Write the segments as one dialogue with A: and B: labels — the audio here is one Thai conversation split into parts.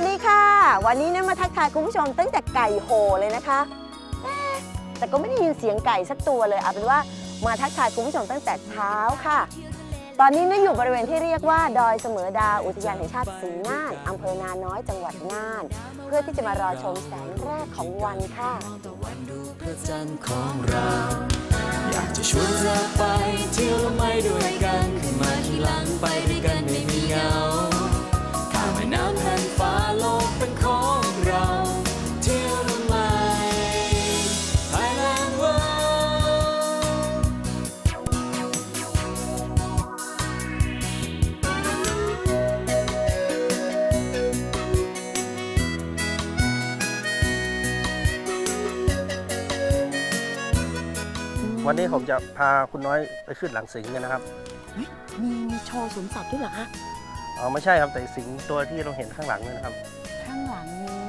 A: วัสดีค่ะ วันนี้เนี่ยมาทักทายคุณผู้ชมตั้งแต่ไก่โหเลยนะคะ แต่ก็ไม่ได้ยินเสียงไก่สักตัวเลยเอาเป็นว่ามาทักทายคุณผู้ชมตั้งแต่เช้าค่ะ ตอนนี้เนี่ยอยู่บริเวณที่เรียกว่า ดอยเสมอดาวอุทยานแห่งชาติสีน่านอำเภอนาน้อยจังหวัดน่าน เพื่อที่จะมารอชมแสงแรกของวันค่ะ
B: อยากจะชวนเธอไป วันนี้ผม
C: จะพาคุณน้อยไปขึ้นหลังสิงกันนะครับ
A: มีโชว์สวนสัตว์ด้วยเหรอคะ
C: อ๋อไม่ใช่ครับแต่สิงตัวที่เราเห็นข้างหลังนี่นะครับ
A: ข้างหลังนี้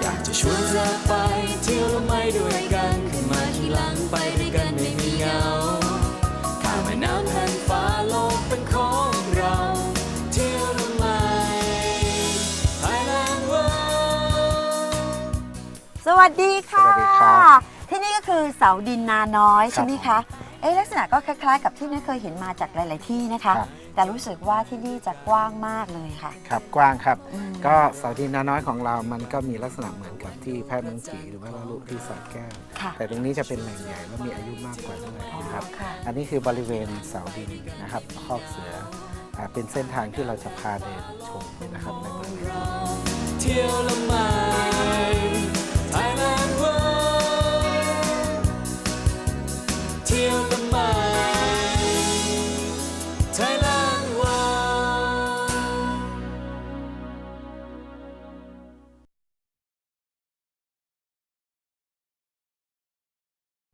B: อยากจะชวนเธอไป
A: สวัสดีค่ะ
D: สวัสดีครับ
A: ที่นี่ก็คือเสาดินนาน้อย
D: ครับ
A: ใช่ไหมคะเอ๊ะลักษณะก็คล้าย ๆ กับที่น้อยเคยเห็นมาจากหลาย ๆ ที่นะคะ
D: ครับ
A: แต่รู้สึกว่าที่นี่จะกว้างมากเลยค่ะ
D: ครับกว้างครับ
A: อืม
D: ก็เสาที่นาน้อยของเรา มันก็มีลักษณะเหมือนกับที่แพร่เมืองศรีหรือว่าละลุที่สระแก้ว
A: ค่ะ
D: แต่ตรงนี้จะเป็นแหล่งใหญ่และมีอายุมากกว่าด้วยนะครับ
A: อ๋อค่ะ
D: อันนี้คือบริเวณเสาดินนะครับคอกเสืออ่าเป็นเส้นทางที่เราจะพาเดินชมนะครับในบริเวณนี้
B: เที่ยวและไม่